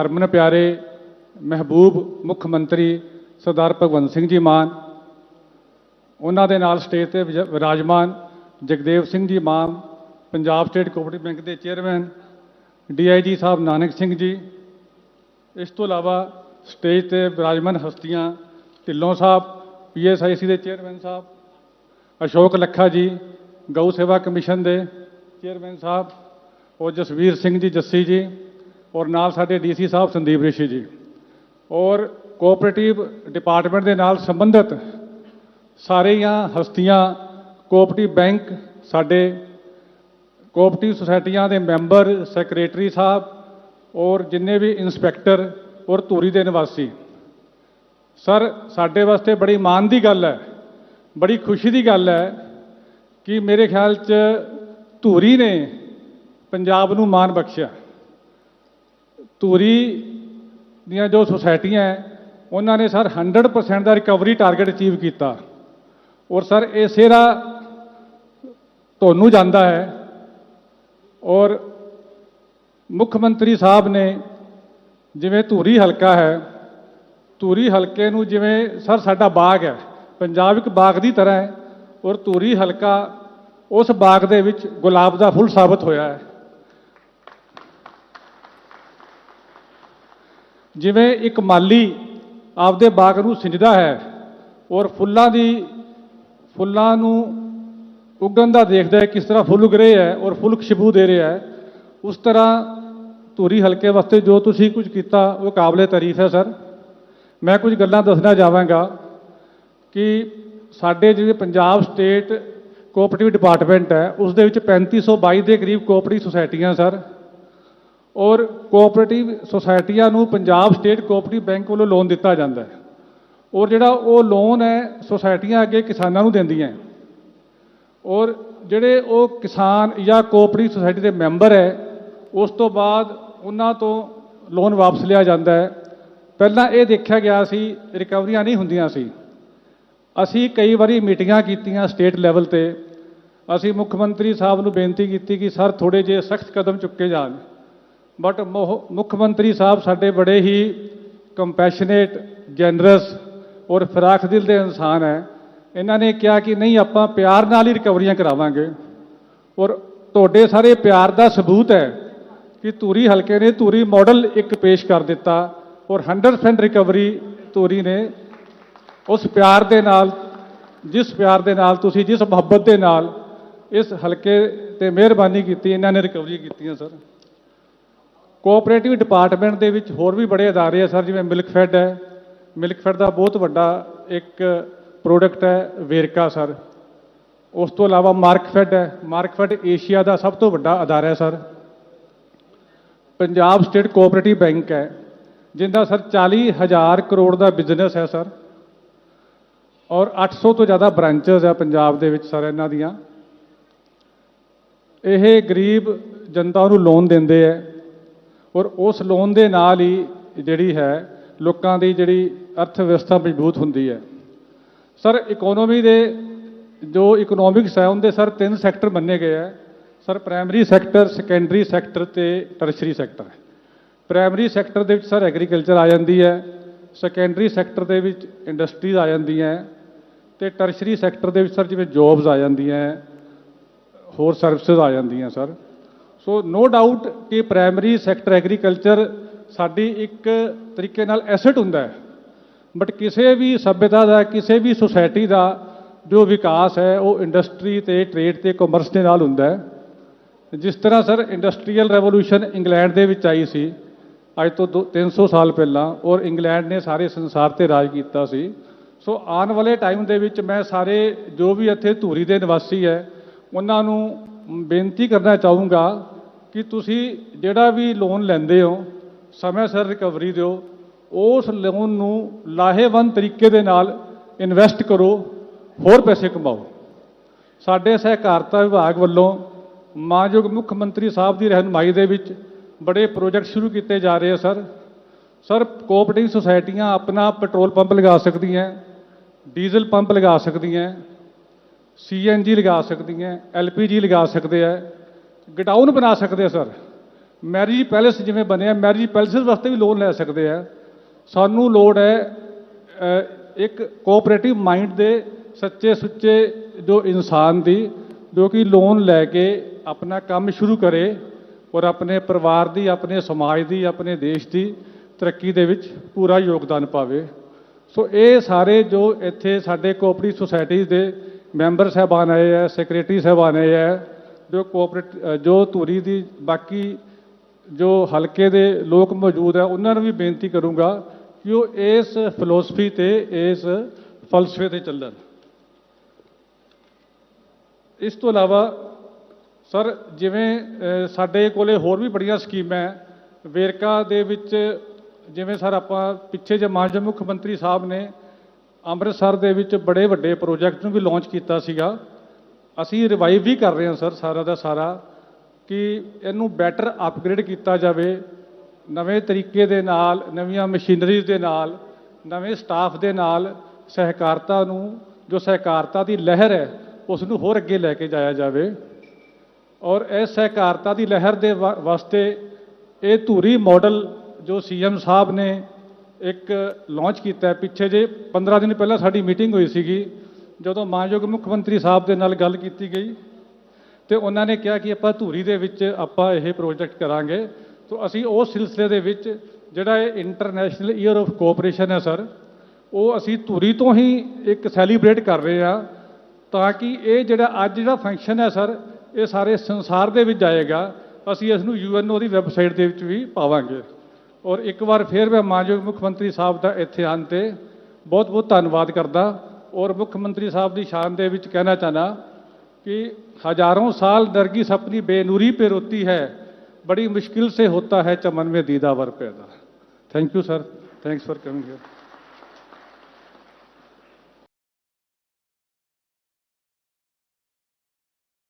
ਹਰਮਨ ਪਿਆਰੇ ਮਹਿਬੂਬ ਮੁੱਖ ਮੰਤਰੀ ਸਰਦਾਰ ਭਗਵੰਤ ਸਿੰਘ ਜੀ ਮਾਨ, ਉਹਨਾਂ ਦੇ ਨਾਲ ਸਟੇਜ ਤੇ ਵਿਜ- ਵਿਰਾਜਮਾਨ Jagdev Singh ji Mann, Punjab state cooperative bank ਦੇ ਚੇਅਰਮੈਨ ਡੀਆਈਜੀ ਸਾਹਿਬ ਨਾਨਕ ਸਿੰਘ ਜੀ, ਇਸ ਤੋਂ ਇਲਾਵਾ ਸਟੇਜ ਤੇ ਵਿਰਾਜਮਾਨ ਹਸਤੀਆਂ ਢਿੱਲੋਂ ਸਾਹਿਬ ਪੀਐਸਆਈਸੀ ਦੇ ਚੇਅਰਮੈਨ ਸਾਹਿਬ, ਅਸ਼ੋਕ ਲੱਖਾ ਜੀ, ਗਊ ਸੇਵਾ ਕਮਿਸ਼ਨ ਦੇ ਚੇਅਰਮੈਨ ਸਾਹਿਬ ਔਰ ਜਸਵੀਰ ਸਿੰਘ ਜੀ ਜੱਸੀ ਜੀ ਔਰ ਨਾਲ ਸਾਡੇ ਡੀਸੀ ਸਾਹਿਬ ਸੰਦੀਪ ਰਿਸ਼ੀ ਜੀ ਔਰ ਕੋਆਪਰੇਟਿਵ ਡਿਪਾਰਟਮੈਂਟ ਦੇ ਨਾਲ ਸੰਬੰਧਿਤ ਸਾਰੀਆਂ ਹਸਤੀਆਂ, ਕੋਆਪਰੇਟਿਵ ਬੈਂਕ ਸਾਡੇ, ਕੋਆਪਰੇਟਿਵ ਸੁਸਾਇਟੀਆਂ ਦੇ ਮੈਂਬਰ, ਸੈਕਟਰੀ ਸਾਹਿਬ ਔਰ ਜਿੰਨੇ ਵੀ ਇੰਸਪੈਕਟਰ ਔਰ ਧੂਰੀ ਦੇ ਨਿਵਾਸੀ। ਸਰ, ਸਾਡੇ ਵਾਸਤੇ ਬੜੀ ਮਾਣ ਦੀ ਗੱਲ ਹੈ, ਬੜੀ ਖੁਸ਼ੀ ਦੀ ਗੱਲ ਹੈ ਕਿ ਮੇਰੇ ਖਿਆਲ 'ਚ ਧੂਰੀ ਨੇ ਪੰਜਾਬ ਨੂੰ ਮਾਣ ਬਖਸ਼ਿਆ। ਧੂਰੀ ਦੀਆਂ ਜੋ ਸੁਸਾਇਟੀਆਂ ਹੈ, ਉਹਨਾਂ ਨੇ ਸਰ 100% ਦਾ ਰਿਕਵਰੀ ਟਾਰਗੇਟ ਅਚੀਵ ਕੀਤਾ। ਔਰ ਸਰ ਇਹ ਸਿਹਰਾ ਤੁਹਾਨੂੰ ਜਾਂਦਾ ਹੈ। ਔਰ ਮੁੱਖ ਮੰਤਰੀ ਸਾਹਿਬ ਨੇ ਜਿਵੇਂ ਧੂਰੀ ਹਲਕਾ ਹੈ, ਧੂਰੀ ਹਲਕੇ ਨੂੰ ਜਿਵੇਂ ਸਰ ਸਾਡਾ ਬਾਗ ਹੈ, ਪੰਜਾਬ ਇੱਕ ਬਾਗ ਦੀ ਤਰ੍ਹਾਂ ਹੈ, ਔਰ ਧੂਰੀ ਹਲਕਾ ਉਸ ਬਾਗ ਦੇ ਵਿੱਚ ਗੁਲਾਬ ਦਾ ਫੁੱਲ ਸਾਬਤ ਹੋਇਆ ਹੈ। ਜਿਵੇਂ ਇੱਕ ਮਾਲੀ ਆਪਦੇ ਬਾਗ ਨੂੰ ਸਿੰਜਦਾ ਹੈ ਔਰ ਫੁੱਲਾਂ ਦੀ, ਫੁੱਲਾਂ ਨੂੰ ਉਗਣ ਦਾ ਦੇਖਦਾ ਹੈ ਕਿਸ ਤਰ੍ਹਾਂ ਫੁੱਲ ਉਗ ਰਹੇ ਹੈ ਔਰ ਫੁੱਲ ਖੁਸ਼ਬੂ ਦੇ ਰਿਹਾ ਹੈ, ਉਸ ਤਰ੍ਹਾਂ ਧੂਰੀ ਹਲਕੇ ਵਾਸਤੇ ਜੋ ਤੁਸੀਂ ਕੁਝ ਕੀਤਾ, ਉਹ ਕਾਬਲੇ ਤਾਰੀਫ ਹੈ, ਸਰ। ਮੈਂ ਕੁਝ ਗੱਲਾਂ ਦੱਸਣਾ ਚਾਹਾਂਗਾ ਕਿ ਸਾਡੇ ਜਿਹੜੇ ਪੰਜਾਬ ਸਟੇਟ ਕੋਆਪਰੇਟਿਵ ਡਿਪਾਰਟਮੈਂਟ ਹੈ, ਉਸ ਦੇ ਵਿੱਚ 3522 ਦੇ ਕਰੀਬ ਕੋਆਪਰੇਟਿਵ ਸੁਸਾਇਟੀਆਂ, ਸਰ। ਔਰ ਕੋਆਪਰੇਟਿਵ ਸੁਸਾਇਟੀਆਂ ਨੂੰ ਪੰਜਾਬ ਸਟੇਟ ਕੋਆਪਰੇਟਿਵ ਬੈਂਕ ਵੱਲੋਂ ਲੋਨ ਦਿੱਤਾ ਜਾਂਦਾ ਹੈ। ਔਰ ਜਿਹੜਾ ਉਹ ਲੋਨ ਹੈ, ਸੁਸਾਇਟੀਆਂ ਅੱਗੇ ਕਿਸਾਨਾਂ ਨੂੰ ਦਿੰਦੀਆਂ ਔਰ ਜਿਹੜੇ ਉਹ ਕਿਸਾਨ ਜਾਂ ਕੋਆਪਰੇਟਿਵ ਸੁਸਾਇਟੀ ਦੇ ਮੈਂਬਰ ਹੈ, ਉਸ ਤੋਂ ਬਾਅਦ ਉਹਨਾਂ ਤੋਂ ਲੋਨ ਵਾਪਸ ਲਿਆ ਜਾਂਦਾ ਹੈ। ਪਹਿਲਾਂ ਇਹ ਦੇਖਿਆ ਗਿਆ ਸੀ, ਰਿਕਵਰੀਆਂ ਨਹੀਂ ਹੁੰਦੀਆਂ ਸੀ। ਅਸੀਂ ਕਈ ਵਾਰੀ ਮੀਟਿੰਗਾਂ ਕੀਤੀਆਂ ਸਟੇਟ ਲੈਵਲ ਤੇ। ਅਸੀਂ ਮੁੱਖ ਮੰਤਰੀ ਸਾਹਿਬ ਨੂੰ ਬੇਨਤੀ ਕੀਤੀ ਕਿ ਸਰ ਥੋੜੇ ਜਿਹੇ ਸਖਤ ਕਦਮ ਚੁੱਕੇ ਜਾਣ। ਬਟ ਮੁੱਖ ਮੰਤਰੀ ਸਾਹਿਬ ਸਾਡੇ ਬੜੇ ਹੀ ਕੰਪੈਸ਼ਨੇਟ ਜੈਨਰਸ ਔਰ ਫਰਾਖ ਦਿਲ ਦੇ ਇਨਸਾਨ ਹੈ। ਇਹਨਾਂ ਨੇ ਕਿਹਾ ਕਿ ਨਹੀਂ, ਆਪਾਂ ਪਿਆਰ ਨਾਲ ਹੀ ਰਿਕਵਰੀਆਂ ਕਰਾਵਾਂਗੇ। ਔਰ ਤੁਹਾਡੇ ਸਾਰੇ ਪਿਆਰ ਦਾ ਸਬੂਤ ਹੈ ਕਿ ਧੂਰੀ ਹਲਕੇ ਨੇ ਧੂਰੀ ਮਾਡਲ ਇੱਕ ਪੇਸ਼ ਕਰ ਦਿੱਤਾ ਔਰ 100% ਰਿਕਵਰੀ ਧੂਰੀ ਨੇ ਉਸ ਪਿਆਰ ਦੇ ਨਾਲ, ਜਿਸ ਪਿਆਰ ਦੇ ਨਾਲ, ਤੁਸੀਂ ਜਿਸ ਮੁਹੱਬਤ ਦੇ ਨਾਲ ਇਸ ਹਲਕੇ ਤੇ ਮਿਹਰਬਾਨੀ ਕੀਤੀ, ਇਹਨਾਂ ਨੇ ਰਿਕਵਰੀ ਕੀਤੀਆਂ, ਸਰ। ਕੋਆਪਰੇਟਿਵ ਡਿਪਾਰਟਮੈਂਟ ਦੇ ਵਿੱਚ ਹੋਰ ਵੀ ਬੜੇ ਅਦਾਰੇ ਆ ਸਰ, ਜਿਵੇਂ ਮਿਲਕਫੈਡ ਹੈ। ਮਿਲਕਫੈਡ ਦਾ ਬਹੁਤ ਵੱਡਾ ਇੱਕ ਪ੍ਰੋਡਕਟ ਹੈ, ਵੇਰਕਾ ਸਰ। ਉਸ ਤੋਂ ਇਲਾਵਾ ਮਾਰਕਫੈਡ ਹੈ। ਮਾਰਕਫੈਡ ਏਸ਼ੀਆ ਦਾ ਸਭ ਤੋਂ ਵੱਡਾ ਅਦਾਰਾ ਹੈ sir. Punjab state cooperative bank ਹੈ, ਜਿੰਦਾ ਸਰ 40000 ਕਰੋੜ ਦਾ ਬਿਜ਼ਨਸ ਹੈ ਸਰ। ਔਰ 800 ਤੋਂ ਜ਼ਿਆਦਾ ਬ੍ਰਾਂਚਸ ਹੈ ਪੰਜਾਬ ਦੇ ਵਿੱਚ ਸਰ ਇਹਨਾਂ ਦੀਆਂ। ਇਹ ਗਰੀਬ ਜਨਤਾ ਨੂੰ ਲੋਨ ਦਿੰਦੇ ਹੈ। ਔਰ ਉਸ ਲੋਨ ਦੇ ਨਾਲ ਹੀ ਜਿਹੜੀ ਹੈ, ਲੋਕਾਂ ਦੀ ਜਿਹੜੀ ਅਰਥ ਵਿਵਸਥਾ ਮਜ਼ਬੂਤ ਹੁੰਦੀ ਹੈ। ਸਰ ਇਕਨੋਮੀ ਦੇ ਜੋ ਇਕਨੋਮਿਕਸ ਹੈ, ਉਹਦੇ ਸਰ ਤਿੰਨ ਸੈਕਟਰ ਮੰਨੇ ਗਏ ਹੈ। Sir primary sector secondary sector ਤੇ ਟਰਸ਼ਰੀ ਸੈਕਟਰ ਪ੍ਰਾਇਮਰੀ ਸੈਕਟਰ ਦੇ ਵਿੱਚ ਸਰ ਐਗਰੀਕਲਚਰ ਆ ਜਾਂਦੀ ਹੈ ਸੈਕੰਡਰੀ ਸੈਕਟਰ ਦੇ ਵਿੱਚ ਇੰਡਸਟਰੀਜ਼ ਆ ਜਾਂਦੀਆਂ ਤੇ ਟਰਸ਼ਰੀ ਸੈਕਟਰ ਦੇ ਵਿੱਚ ਸਰ ਜਿਵੇਂ ਜੌਬਸ ਆ ਜਾਂਦੀਆਂ ਹੋਰ ਸਰਵਿਸਿਜ਼ ਆ ਜਾਂਦੀਆਂ ਸਰ। ਸੋ ਨੋ ਡਾਊਟ ਕਿ ਪ੍ਰਾਇਮਰੀ ਸੈਕਟਰ ਐਗਰੀਕਲਚਰ ਸਾਡੀ ਇੱਕ ਤਰੀਕੇ ਨਾਲ ਐਸੈਟ ਹੁੰਦਾ ਹੈ ਬਟ ਕਿਸੇ ਵੀ ਸਭਿਅਤਾ ਦਾ ਕਿਸੇ ਵੀ ਸੁਸਾਇਟੀ ਦਾ ਜੋ ਵਿਕਾਸ ਹੈ ਉਹ ਇੰਡਸਟਰੀ ਤੇ ਟ੍ਰੇਡ ਤੇ ਕਾਮਰਸ ਦੇ ਨਾਲ ਹੁੰਦਾ ਹੈ ਜਿਸ ਤਰ੍ਹਾਂ ਸਰ ਇੰਡਸਟਰੀਅਲ ਰੈਵੋਲੂਸ਼ਨ ਇੰਗਲੈਂਡ ਦੇ ਵਿੱਚ ਆਈ ਸੀ ਅੱਜ ਤੋਂ ਦੋ- 300 ਸਾਲ ਪਹਿਲਾਂ ਔਰ ਇੰਗਲੈਂਡ ਨੇ ਸਾਰੇ ਸੰਸਾਰ ਤੇ ਰਾਜ ਕੀਤਾ ਸੀ ਸੋ ਆਉਣ ਵਾਲੇ ਟਾਈਮ ਦੇ ਵਿੱਚ ਮੈਂ ਸਾਰੇ ਜੋ ਵੀ ਇੱਥੇ ਧੂਰੀ ਦੇ ਨਿਵਾਸੀ ਹੈ ਉਹਨਾਂ ਨੂੰ ਬੇਨਤੀ ਕਰਨਾ ਚਾਹੂੰਗਾ ਕਿ ਤੁਸੀਂ ਜਿਹੜਾ ਵੀ ਲੋਨ ਲੈਂਦੇ ਹੋ, ਸਮੇਂ ਸਿਰ ਰਿਕਵਰੀ ਦਿਓ, ਉਸ ਲੋਨ ਨੂੰ ਲਾਹੇਵੰਦ ਤਰੀਕੇ ਦੇ ਨਾਲ ਇਨਵੈਸਟ ਕਰੋ, ਹੋਰ ਪੈਸੇ ਕਮਾਓ। ਸਾਡੇ ਸਹਿਕਾਰਤਾ ਵਿਭਾਗ ਵੱਲੋਂ ਮਾਨਯੋਗ ਮੁੱਖ ਮੰਤਰੀ ਸਾਹਿਬ ਦੀ ਰਹਿਨੁਮਾਈ ਦੇ ਵਿੱਚ ਬੜੇ ਪ੍ਰੋਜੈਕਟ ਸ਼ੁਰੂ ਕੀਤੇ ਜਾ ਰਹੇ ਆ, ਸਰ। ਸਰ ਕੋਆਪਰੇਟਿਵ ਸੁਸਾਇਟੀਆਂ ਆਪਣਾ ਪੈਟਰੋਲ ਪੰਪ ਲਗਾ ਸਕਦੀਆਂ ਡੀਜ਼ਲ ਪੰਪ ਲਗਾ ਸਕਦੀਆਂ ਸੀਐਨਜੀ ਲਗਾ ਸਕਦੀ ਸਕਦੀਆਂ ਐਲਪੀਜੀ ਲਗਾ ਸਕਦੇ ਆ ਗਡਾਊਨ ਬਣਾ ਸਕਦੇ ਆ ਸਰ ਮੈਰਿਜ ਪੈਲੇਸ ਜਿਵੇਂ ਬਣਿਆ ਮੈਰਿਜ ਪੈਲੇਸਿਸ ਵਾਸਤੇ ਵੀ ਲੋਨ ਲੈ ਸਕਦੇ ਆ ਸਾਨੂੰ ਲੋੜ ਹੈ ਇੱਕ ਕੋਆਪਰੇਟਿਵ ਮਾਈਂਡ ਦੇ ਸੱਚੇ ਸੁੱਚੇ ਜੋ ਇਨਸਾਨ ਦੀ, ਜੋ ਕਿ ਲੋਨ ਲੈ ਕੇ ਆਪਣਾ ਕੰਮ ਸ਼ੁਰੂ ਕਰੇ ਔਰ ਆਪਣੇ ਪਰਿਵਾਰ ਦੀ, ਆਪਣੇ ਸਮਾਜ ਦੀ, ਆਪਣੇ ਦੇਸ਼ ਦੀ ਤਰੱਕੀ ਦੇ ਵਿੱਚ ਪੂਰਾ ਯੋਗਦਾਨ ਪਾਵੇ। ਸੋ ਇਹ ਸਾਰੇ ਜੋ ਇੱਥੇ ਸਾਡੇ ਕੋਆਪਰੇਟਿਵ ਸੁਸਾਇਟੀਜ਼ ਦੇ ਮੈਂਬਰ ਸਾਹਿਬਾਨ ਆਏ ਹੈ ਸੈਕਟਰੀ ਸਾਹਿਬਾਨ ਆਏ ਹੈ ਜੋ ਕੋਆਪਰੇਟ ਜੋ ਧੂਰੀ ਦੀ ਬਾਕੀ ਜੋ ਹਲਕੇ ਦੇ ਲੋਕ ਮੌਜੂਦ ਹੈ ਉਹਨਾਂ ਨੂੰ ਵੀ ਬੇਨਤੀ ਕਰੂੰਗਾ ਕਿ ਉਹ ਇਸ ਫਿਲਾਸਫੀ ਤੇ, ਇਸ ਫਲਸਫੇ ਤੇ ਚੱਲਣ। ਇਸ ਤੋਂ ਇਲਾਵਾ, ਸਰ, ਜਿਵੇਂ ਸਾਡੇ ਕੋਲੇ ਹੋਰ ਵੀ ਬੜੀਆਂ ਸਕੀਮਾਂ ਹੈ ਵੇਰਕਾ ਦੇ ਵਿੱਚ ਜਿਵੇਂ ਸਰ ਆਪਾਂ ਪਿੱਛੇ ਜੇ ਮਾਨਯੋਗ ਮੁੱਖ ਮੰਤਰੀ ਸਾਹਿਬ ਨੇ ਅੰਮ੍ਰਿਤਸਰ ਦੇ ਵਿੱਚ ਬੜੇ ਵੱਡੇ ਪ੍ਰੋਜੈਕਟ ਨੂੰ ਵੀ ਲਾਂਚ ਕੀਤਾ ਸੀਗਾ। ਅਸੀਂ ਰਿਵਾਈਵ ਵੀ ਕਰ ਰਹੇ ਹਾਂ ਸਰ ਸਾਰਾ ਦਾ ਸਾਰਾ, ਕਿ ਇਹਨੂੰ ਬੈਟਰ ਅਪਗ੍ਰੇਡ ਕੀਤਾ ਜਾਵੇ, ਨਵੇਂ ਤਰੀਕੇ ਦੇ ਨਾਲ, ਨਵੀਆਂ ਮਸ਼ੀਨਰੀਜ਼ ਦੇ ਨਾਲ, ਨਵੇਂ ਸਟਾਫ ਦੇ ਨਾਲ, ਸਹਿਕਾਰਤਾ ਨੂੰ, ਜੋ ਸਹਿਕਾਰਤਾ ਦੀ ਲਹਿਰ ਹੈ ਉਸ ਨੂੰ ਹੋਰ ਅੱਗੇ ਲੈ ਕੇ ਜਾਇਆ ਜਾਵੇ। ਔਰ ਇਸ ਸਹਿਕਾਰਤਾ ਦੀ ਲਹਿਰ ਦੇ ਵਾ- ਵਾਸਤੇ ਇਹ ਧੂਰੀ ਮਾਡਲ ਜੋ ਸੀਐਮ ਸਾਹਿਬ ਨੇ ਇੱਕ ਲਾਂਚ ਕੀਤਾ ਪਿੱਛੇ ਜੇ 15 ਦਿਨ ਪਹਿਲਾਂ ਸਾਡੀ ਮੀਟਿੰਗ ਹੋਈ ਸੀਗੀ, ਜਦੋਂ ਮਾਨਯੋਗ ਮੁੱਖ ਮੰਤਰੀ ਸਾਹਿਬ ਦੇ ਨਾਲ ਗੱਲ ਕੀਤੀ ਗਈ, ਤੇ ਉਹਨਾਂ ਨੇ ਕਿਹਾ ਕਿ ਆਪਾਂ ਧੂਰੀ ਦੇ ਵਿੱਚ ਆਪਾਂ ਇਹ ਪ੍ਰੋਜੈਕਟ ਕਰਾਂਗੇ। ਤੋਂ ਅਸੀਂ ਉਸ ਸਿਲਸਿਲੇ ਦੇ ਵਿੱਚ, ਜਿਹੜਾ ਇਹ ਇੰਟਰਨੈਸ਼ਨਲ ਈਅਰ ਆਫ ਕੋਆਪਰੇਸ਼ਨ ਹੈ ਸਰ, ਉਹ ਅਸੀਂ ਧੂਰੀ ਤੋਂ ਹੀ ਇੱਕ ਸੈਲੀਬ੍ਰੇਟ ਕਰ ਰਹੇ ਹਾਂ, ਤਾਂ ਕਿ ਇਹ ਜਿਹੜਾ ਅੱਜ ਜਿਹੜਾ ਫੰਕਸ਼ਨ ਹੈ ਸਰ, ਇਹ ਸਾਰੇ ਸੰਸਾਰ ਦੇ ਵਿੱਚ ਜਾਏਗਾ ਅਸੀਂ ਇਸ ਨੂੰ ਯੂਐਨਓ ਦੀ ਵੈਬਸਾਈਟ ਦੇ ਵਿੱਚ ਵੀ ਪਾਵਾਂਗੇ। ਔਰ ਇੱਕ ਵਾਰ ਫਿਰ ਮੈਂ ਮਾਨਯੋਗ ਮੁੱਖ ਮੰਤਰੀ ਸਾਹਿਬ ਦਾ ਇੱਥੇ ਆਉਣ ਤੇ ਬਹੁਤ ਬਹੁਤ ਧੰਨਵਾਦ ਕਰਦਾ ਔਰ ਮੁੱਖ ਮੰਤਰੀ ਸਾਹਿਬ ਦੀ ਸ਼ਾਨ ਦੇ ਵਿੱਚ ਕਹਿਣਾ ਚਾਹਨਾ कि हजारों साल नरगिस अपनी बेनूरी पे रोती है बड़ी मुश्किल से होता है चमन में दीदावर पैदा thank you sir thanks for coming here